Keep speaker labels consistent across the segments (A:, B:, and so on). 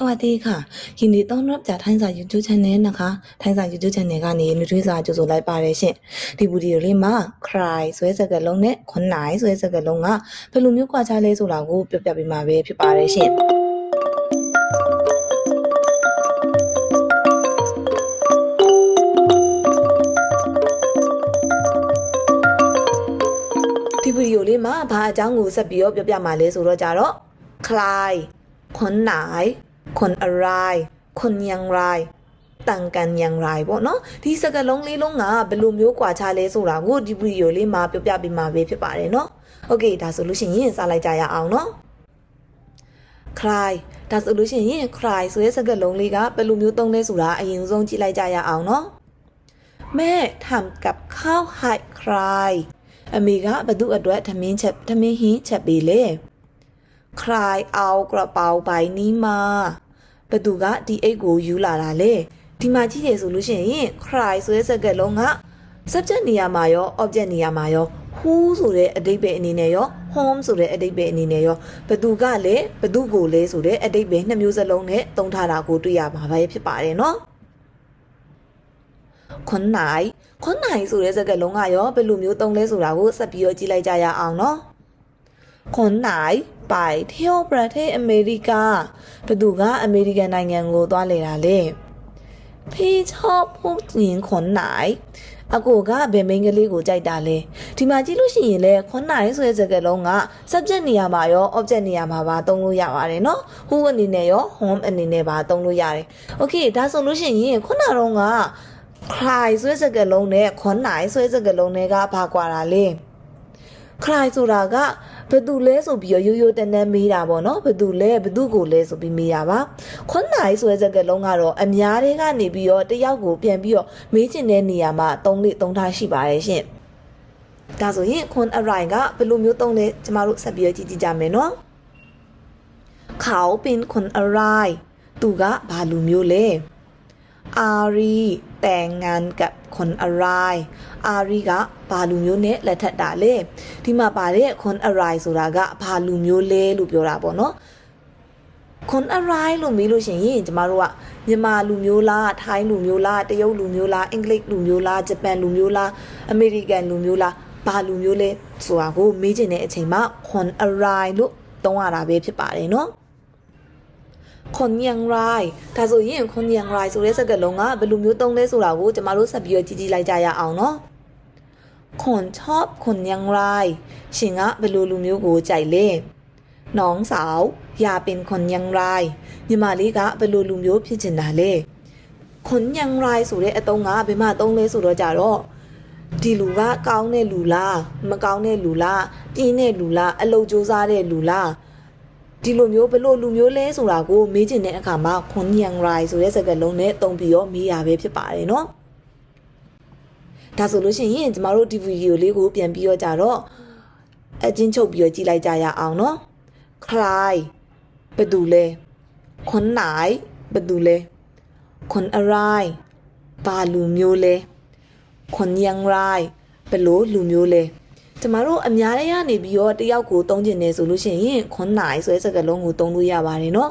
A: สวัสดีค่ะ ยินดีต้อนรับจากထိုင်းစာ YouTube Channel นะคะထိုင်းစာ YouTube Channel ကနေလူထွေးစာကြိုဆိုလိုက်ပါတယ်ရှင်ဒီဗီဒီယိုလေးမှာ cry ဆွဲစကားလုံးနဲ့ခွန်နိုင်ဆွဲစကားလုံးကဘယ်လိုမျိုးကွာခြားလဲဆိုတာကိုပြပြပေးမှာပဲဖြစ်ပါတယ်ရှင်ဒီဗီဒီယိုလေးမှာဘာအကြောင်းကိုဆက်ပြီးတော့ပြပြမှာလဲဆိုတော့ကြတော့ cry ခွန်နိုင် ခွန်อะไรခွန်ยังไรต่างกันอย่างไรပေါ့เนาะဒီစကားလုံးလေးလုံးကဘယ်လိုမျိုးကွာခြားလဲဆိုတာကိုဒီဗီဒီယိုလေးမှာပြပြပေးမှာပဲဖြစ်ပါတယ်เนาะโอเคဒါဆိုလို့ရှိရင်စလိုက်ကြရအောင်เนาะ cry ဒါဆိုလို့ရှိရင် cry ဆိုတဲ့စကားလုံးလေးကဘယ်လိုမျိုးသုံးလဲဆိုတာအရင်ဆုံးကြည့်လိုက်ကြရအောင်เนาะแม่ทำกับข้าวให้ cry အမေကဘသူအတွက်ထမင်းချက်ထမင်းဟင်းချက်ပေးလေ cry out ကပောက်ပိုင်နီမာဘသူကဒီအိတ်ကိုယူလာတာလဲဒီမှာကြည့်ရဆိုလို့ရှိရင် cry ဆိုတဲ့စကားလုံးက subject နေရာမှာရော object နေရာမှာရော who ဆိုတဲ့အဓိပ္ပာယ်အနေနဲ့ရော home ဆိုတဲ့အဓိပ္ပာယ်အနေနဲ့ရောဘသူကလဲဘသူကိုလဲဆိုတဲ့အဓိပ္ပာယ်နှစ်မျိုးစလုံးနဲ့သုံးထားတာကိုတွေ့ရမှာပဲဖြစ်ပါတယ်နော်ခွန်နိုင်ခွန်နိုင်ဆိုတဲ့စကားလုံးကရောဘယ်လိုမျိုးသုံးလဲဆိုတာကိုဆက်ပြီးတော့ကြည့်လိုက်ကြရအောင်နော် คนไหนไปเที่ยวประเทศอเมริกาဘသူကအမေရိကန်နိုင်ငံကိုသွားလေတာလေพี่ชอบผู้หญิงคนไหนအကိုကဘယ်မိန်းကလေးကိုကြိုက်တာလဲဒီမှာကြည့်လို့ရှိရင်လေခွန်နိုင်ဆိုတဲ့စကားလုံးက subject နေရာမှာရော object နေရာမှာပါသုံးလို့ရပါတယ်เนาะ who အနေနဲ့ရော home အနေနဲ့ပါသုံးလို့ရတယ် okay ဒါဆိုလို့ရှိရင်ခုနကတော့က cry ဆိုတဲ့စကားလုံးနဲ့ခွန်နိုင်ဆိုတဲ့စကားလုံးတွေကဘာကွာတာလဲ cry ဆိုတာကဘယ်သူလဲဆိုပြီးရိုးရိုးတန်းတန်းမေးတာပေါ့နော်ဘယ်သူလဲဘယ်သူကိုလဲဆိုပြီးမေးတာပါခွန်းနိုင်ဆိုတဲ့စကားလုံးကတော့အများတွေကနေပြီးတော့တယောက်ကိုပြန်ပြီးတော့မေးချင်တဲ့နေရာမှာသုံးလေးသုံးထားရှိပါတယ်ရှင်ဒါဆိုရင်ခွန်း arrive ကဘယ်လိုမျိုးသုံးလဲကျမတို့ဆက်ပြီးတော့ကြည့်ကြည့်ကြမယ်နော်เขาเป็นคนอะไรသူကဘာလူမျိုးလဲ အာရီแต่งงานกับคนอะไร အာရီကဘာလူမျိုးနဲ့လက်ထပ်တာလဲဒီမှာပါတဲ့ con arrive ဆိုတာကဘာလူမျိုးလဲလို့ပြောတာပေါ့နော် con arrive လို့မေးလို့ရှိရင်ကျမတို့ကမြန်မာလူမျိုးလားထိုင်းလူမျိုးလားတရုတ်လူမျိုးလားအင်္ဂလိပ်လူမျိုးလားဂျပန်လူမျိုးလားအမေရိကန်လူမျိုးလားဘာလူမျိုးလဲဆိုတာကိုမေးချင်တဲ့အချိန်မှာ con arrive လို့သုံးရတာပဲဖြစ်ပါတယ်နော် ခွန်ညံရိုင်းဒါဆိုရင်ခွန်ညံရိုင်းဆိုတဲ့စကားလုံးကဘယ်လိုမျိုးသုံးလဲဆိုတာကိုကျမတို့ဆက်ပြီးတော့ကြည့်ကြည့်လိုက်ကြရအောင်နော်ခွန်ชอบခွန်ညံရိုင်းရှင်ကဘယ်လိုလူမျိုးကိုကြိုက်လဲน้องสาวอยากเป็นคนยังไรညီမလေးကဘယ်လိုလူမျိုးဖြစ်ချင်တာလဲခွန်ညံရိုင်းဆိုတဲ့အတုံးကဘယ်မှာသုံးလဲဆိုတော့ကြတော့ဒီလူကကောင်းတဲ့လူလားမကောင်းတဲ့လူလားပြင်းတဲ့လူလားအလုတ်ကြိုးစားတဲ့လူလား ဒီလိုမျိုးဘယ်လိုလူမျိုးလဲဆိုတာကိုမေးချင်တဲ့အခါမှာခွန်ညံရိုင်းဆိုတဲ့စကားလုံးနဲ့တုံပြီးတော့မေးရပဲဖြစ်ပါတယ်နော်ဒါဆိုလို့ရှိရင်ကျမတို့ဒီဗီဒီယိုလေးကိုပြန်ပြီးတော့ကြတော့အချင်းချုပ်ပြီးတော့ကြည့်လိုက်ကြရအောင်နော် cry ဘယ်သူလဲခွန်နိုင်ဘယ်သူလဲခွန်အရိုင်းဘာလူမျိုးလဲခွန်ယန်ရိုင်းဘယ်လိုလူမျိုးလဲ ကျမတို့အများကြီးကနေပြီးတော့တယောက်ကိုတုံးကျင်နေဆိုလို့ရှိရင်ခွန်နိုင်ဆိုတဲ့စကားလုံးကိုတုံးလို့ရပါတယ်နော်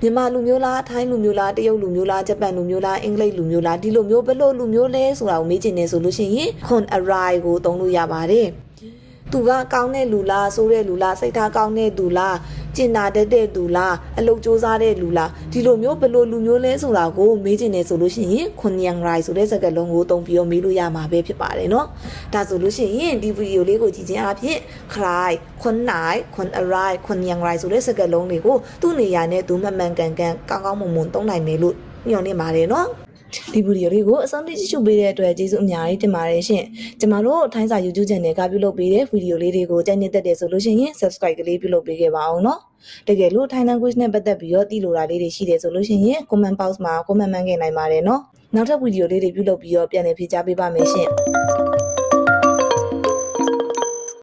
A: မြန်မာလူမျိုးလားထိုင်းလူမျိုးလားတရုတ်လူမျိုးလားဂျပန်လူမျိုးလားအင်္ဂလိပ်လူမျိုးလားဒီလိုမျိုးဘယ်လိုလူမျိုးလဲဆိုတာကိုမေးချင်နေဆိုလို့ရှိရင်ခွန်အရိုင်းကိုတုံးလို့ရပါတယ် သူကကောင်းတဲ့လူလားဆိုးတဲ့လူလားစိတ်ထားကောင်းတဲ့သူလားကျင်နာတတ်တဲ့သူလားအလုပ်စူးစမ်းတဲ့လူလားဒီလိုမျိုးဘယ်လိုလူမျိုးလဲဆိုတာကိုမေးချင်နေဆိုလို့ရှိရင်ခွန်ညံရိုင်ဆိုတဲ့စကားလုံးကိုတုံးပြီးတော့မေးလို့ရမှာပဲဖြစ်ပါတယ်เนาะဒါဆိုလို့ရှိရင်ဒီဗီဒီယိုလေးကိုကြည့်ခြင်းအပြင် cry ခွန်နိုင်ခွန် arrive ခွန်ညံရိုင်ဆိုတဲ့စကားလုံးတွေကိုသူ့နေရာနဲ့သူမှန်မှန်ကန်ကန်ကောင်းကောင်းမွန်မွန်သုံးနိုင်မယ်လို့ညွှန်နေပါတယ်เนาะ ဒီဗီဒီယိုလေးကိုအဆုံးထိကြည့်ရှုပေးတဲ့အတွက်ကျေးဇူးအများကြီးတင်ပါတယ်ရှင်။ကျမတို့ထိုင်းစာ YouTube channel ကပြုလုပ်ပေးတဲ့ဗီဒီယိုလေးတွေကိုကြိုက်နေတတ်တယ်ဆိုလို့ရှိရင် subscribe ကလေးပြုလုပ်ပေးခဲ့ပါအောင်နော်။တကယ်လို့ Thai language နဲ့ပတ်သက်ပြီးတော့သိလိုတာလေးတွေရှိတယ်ဆိုလို့ရှိရင် comment box မှာ comment မှန်းခဲ့နိုင်ပါတယ်နော်။နောက်ထပ်ဗီဒီယိုလေးတွေပြုလုပ်ပြီးတော့ပြန်လည်ဖြေကြားပေးပါမယ်ရှင်။